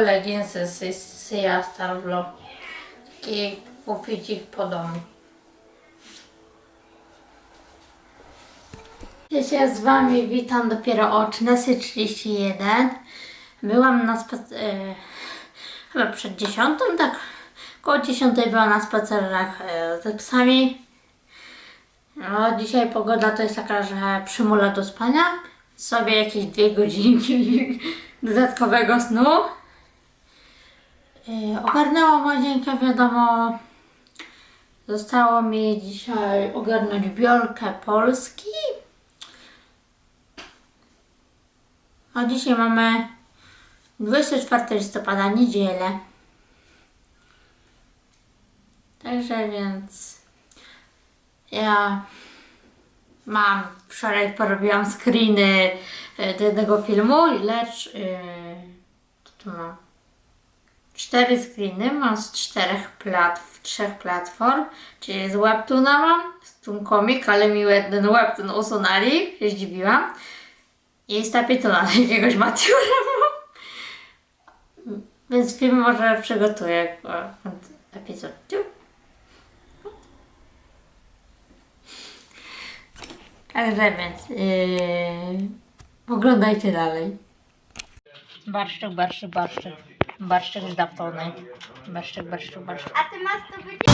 leginsy z Sia Starvlo. Taki buficik po domu. Ja się z Wami witam dopiero o 13.31. Byłam na spacer... E, chyba przed 10, tak? Koło 10 byłam na spacerach e, z psami. No, dzisiaj pogoda to jest taka, że przymula do spania. Sobie jakieś dwie godzinki dodatkowego snu. Yy, ogarnęłam łazienkę, wiadomo. Zostało mi dzisiaj ogarnąć biolkę Polski. A dzisiaj mamy 24 listopada, niedzielę. Także więc ja mam, wczoraj porobiłam screeny e, do jednego filmu, lecz yy, tu mam? Cztery screeny mam z czterech platform, trzech platform, czyli z Webtoona mam, z Toon Comic, ale mi ten Webtoon usunęli, się zdziwiłam. I z Tapituna jakiegoś Matiura mam. Więc film może przygotuję epizod. Także więc yy, oglądajcie dalej. Barszczyk, barszczyk, barszczyk. Barszczyk z daftony. Barszczyk, barszczyk, barszczyk. A ty masz to wyciągnąć.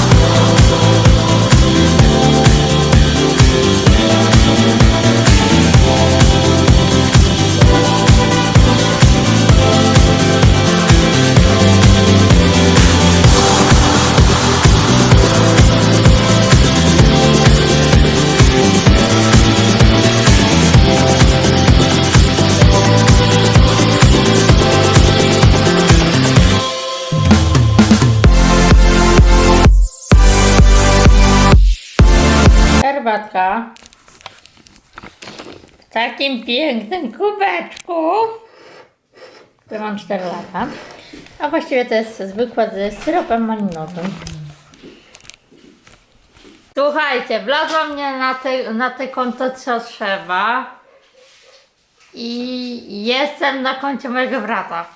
W takim pięknym kubeczku. który mam 4 lata. A właściwie to jest zwykła ze syropem malinowym. Słuchajcie, wlazła mnie na te, na te konto co trzeba. I jestem na koncie mojego brata.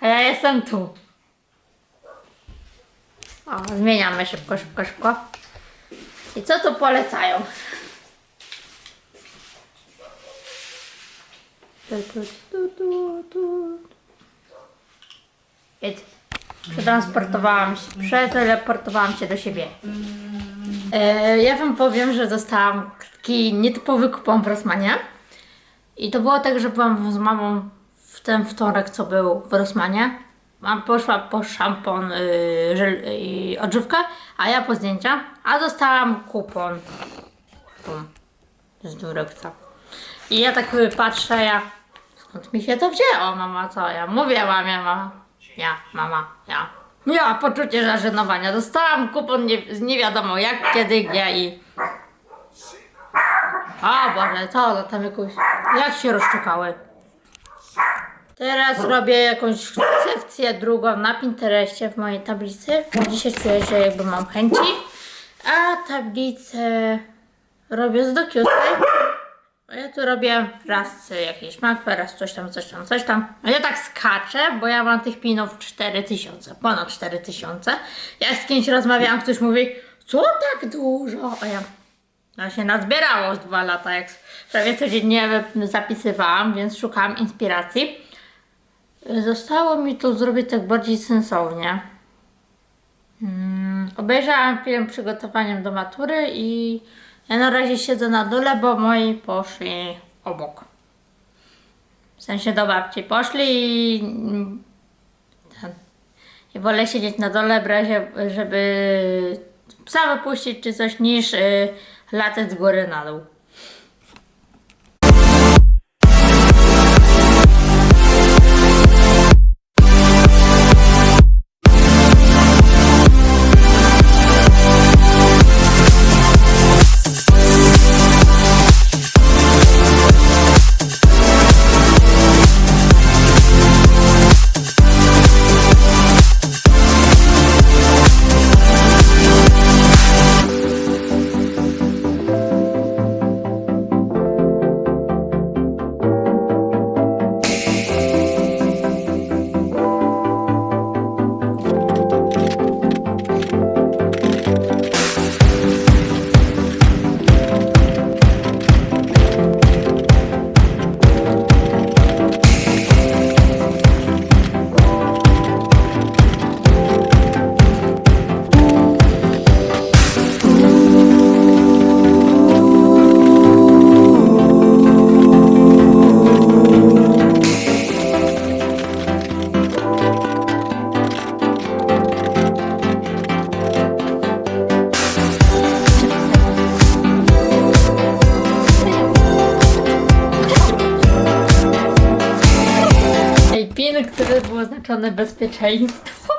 A ja jestem tu. O, zmieniamy szybko, szybko, szybko. I co tu polecają? Więc przetransportowałam się, przeteleportowałam się do siebie. E, ja wam powiem, że dostałam taki nietypowy kupon w Rosmanie. I to było tak, że byłam z mamą w ten wtorek, co był w Rosmanie. Mam poszła po szampon yy, żel, yy, odżywkę, a ja po zdjęcia, a dostałam kupon. Pum, z durewca. I ja tak yy, patrzę, ja skąd mi się to wzięło, mama, co? Ja mówię mamie, mama, ja, mama, ja. Miała poczucie zażenowania. Dostałam kupon nie, z nie wiadomo jak, kiedy, gdzie i... O Boże, co one tam jakoś... Jak się rozczukały? Teraz robię jakąś sekcję drugą na Pinterestie w mojej tablicy. Dzisiaj czuję, że jakby mam chęci. A tablicę robię z. A Ja tu robię raz jakieś makwy, raz coś tam, coś tam, coś tam. A ja tak skaczę, bo ja mam tych pinów 4000, ponad 4000. Jak z kimś rozmawiałam, ktoś mówi, co tak dużo? A ja, no się nazbierało z dwa lata, jak prawie codziennie zapisywałam, więc szukałam inspiracji. Zostało mi to zrobić tak bardziej sensownie. Mm, obejrzałam film przygotowaniem do matury i ja na razie siedzę na dole, bo moi poszli obok. W sensie do babci poszli i i wolę siedzieć na dole w razie, żeby psa wypuścić czy coś, niż y, latać z góry na dół. Włączone bezpieczeństwo.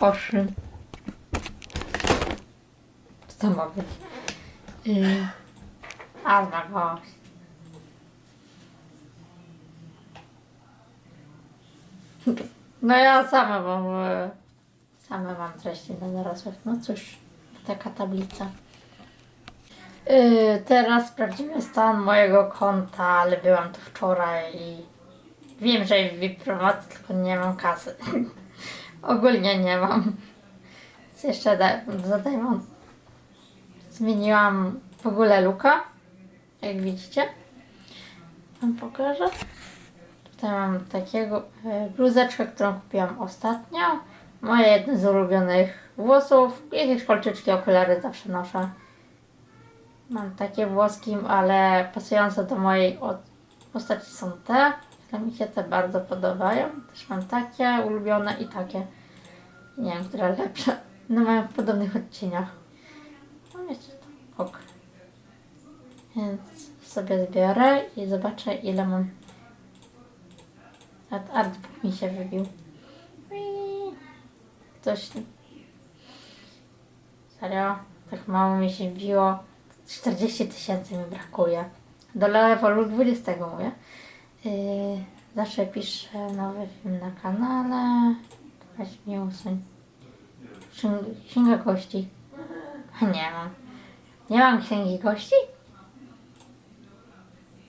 Oszy. Co to ma być? Yy. Gość. No ja sama mam e, same mam treści dla dorosłych. No cóż, taka tablica. Yy, teraz sprawdzimy stan mojego konta, ale byłam tu wczoraj i wiem, że w promocji tylko nie mam kasy. Ogólnie nie mam. Co jeszcze wam? Zmieniłam w ogóle luka, jak widzicie. Wam pokażę. Tutaj mam takiego e, bluzeczkę, którą kupiłam ostatnio. Moje jedne z ulubionych włosów. Jakieś kolczyczki, okulary zawsze noszę. Mam takie włoski, ale pasujące do mojej od- postaci są te. Ale mi się te bardzo podobają. Też mam takie ulubione i takie. Nie wiem, które lepsze. No mają w podobnych odcieniach. No wiecie to. Ok. Więc sobie zbiorę i zobaczę ile mam. Art- Artbook mi się wybił. Coś. Serio? Tak mało mi się wbiło. 40 tysięcy mi brakuje. Do levelu 20 mówię. Yy, zawsze piszę nowy film na kanale. Weź mnie usuń. Księg- Księga gości. Nie mam. Nie mam księgi gości?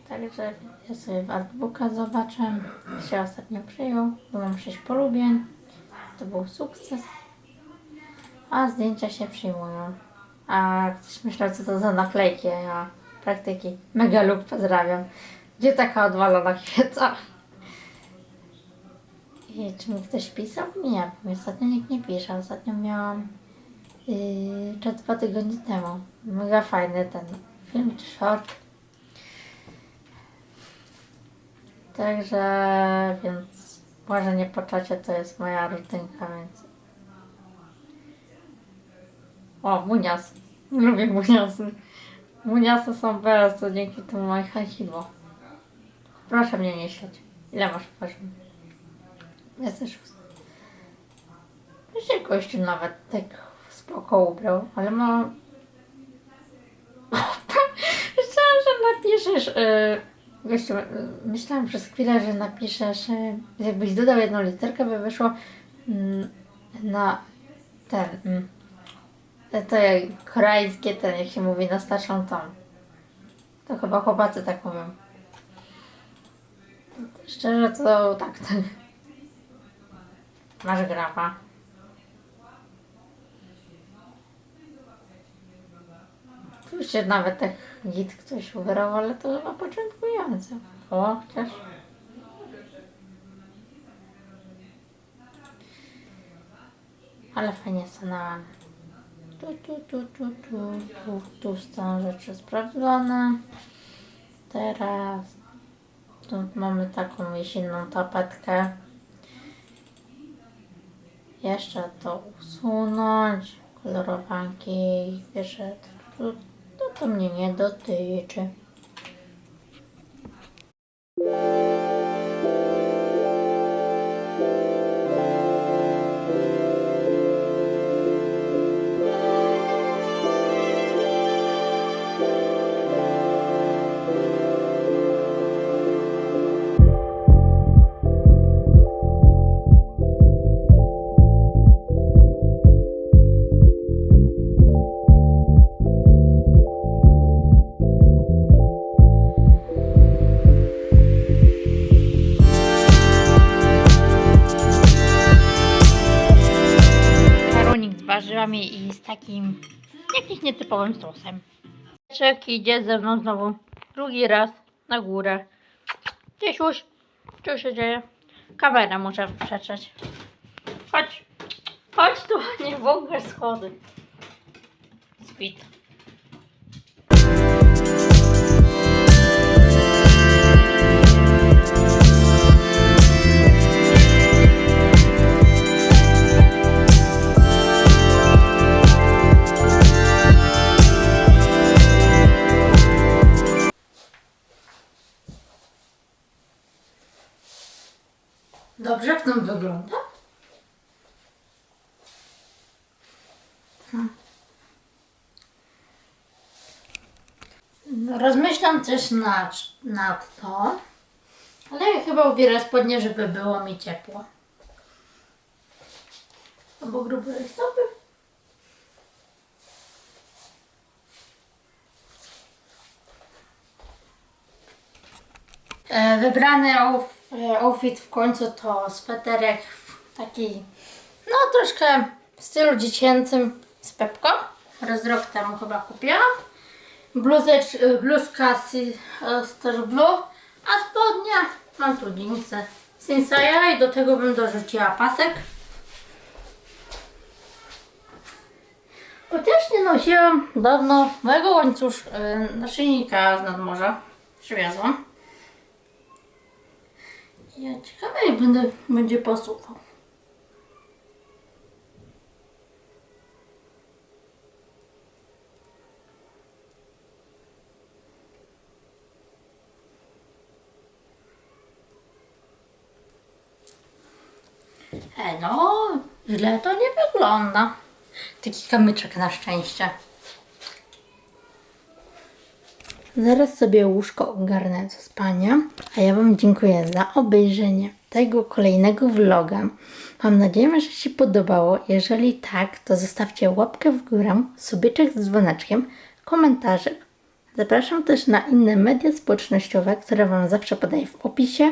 Także ja sobie w artbooka zobaczę. Się ostatnio przyjął, mam 6 polubień. To był sukces. A zdjęcia się przyjmują. A ktoś myślał, co to za naklejki, a praktyki. Mega lub pozdrawiam. Gdzie taka odwalona kwieta? I czy mi ktoś pisał? Nie, mi ostatnio nikt nie pisze. Ostatnio miałam yy, dwa tygodnie temu. Mega fajny ten film czy short. Także, więc może nie poczacie, to jest moja rutynka, więc... O, munias. Lubię muniasy. Muniasy są to dzięki temu moje hachidło. Proszę mnie nie śledź. Ile masz poziom? Jesteś szósty. się gościu nawet tak spoko ubrał, ale ma... Myślałam, że napiszesz... Yy... Gościu, y, myślałam przez chwilę, że napiszesz, y, jakbyś dodał jedną literkę, by wyszło mm, na ten, mm, to jak koreańskie ten, jak się mówi na starszą tą. To chyba chłopacy tak mówią. Szczerze to tak. Masz. Tu się nawet tak git ktoś ubrał, ale to chyba początkujące. O, chociaż. Ale fajnie stanęłam. Tu, tu, tu, tu, tu, tu, tu są rzeczy sprawdzone. Teraz tu mamy taką jesienną tapetkę. Jeszcze to usunąć. Kolorowanki, wiesz, to, to, to mnie nie dotyczy. Takim jakimś nietypowym sosem. Czek idzie ze mną znowu drugi raz na górę. Ciesiuś, co się dzieje? Kamerę muszę przetrzeć. Chodź, chodź tu, nie wąchasz schody. Speed. Tym wygląda. Hmm. Rozmyślam też nad, nad to, ale ja chyba ubierę spodnie, żeby było mi ciepło. Albo grube stopy. E, Wybrany e, outfit w końcu to sweterek taki, no troszkę w stylu dziecięcym z Pepko. Raz rok temu chyba kupiłam. Bluzecz, e, bluzka e, też blue, a spodnie mam tu jeansy Sinsaja i do tego bym dorzuciła pasek. Chociaż nie nosiłam dawno mojego łańcusz, e, naszyjnika z nadmorza. Przywiozłam. Ja ciekawe jak będę, będzie posłuchał. E no, źle to nie wygląda. Taki kamyczek na szczęście. Zaraz sobie łóżko ogarnę do spania, a ja Wam dziękuję za obejrzenie tego kolejnego vloga. Mam nadzieję, że się podobało. Jeżeli tak, to zostawcie łapkę w górę, subyczek z dzwoneczkiem, komentarzyk. Zapraszam też na inne media społecznościowe, które Wam zawsze podaję w opisie,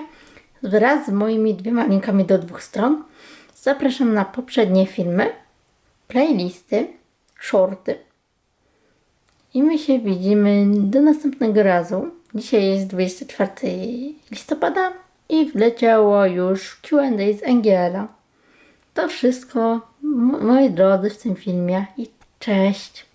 wraz z moimi dwiema linkami do dwóch stron. Zapraszam na poprzednie filmy, playlisty, shorty. I my się widzimy do następnego razu. Dzisiaj jest 24 listopada i wleciało już Q&A z Angiela. To wszystko, moi drodzy, w tym filmie i cześć.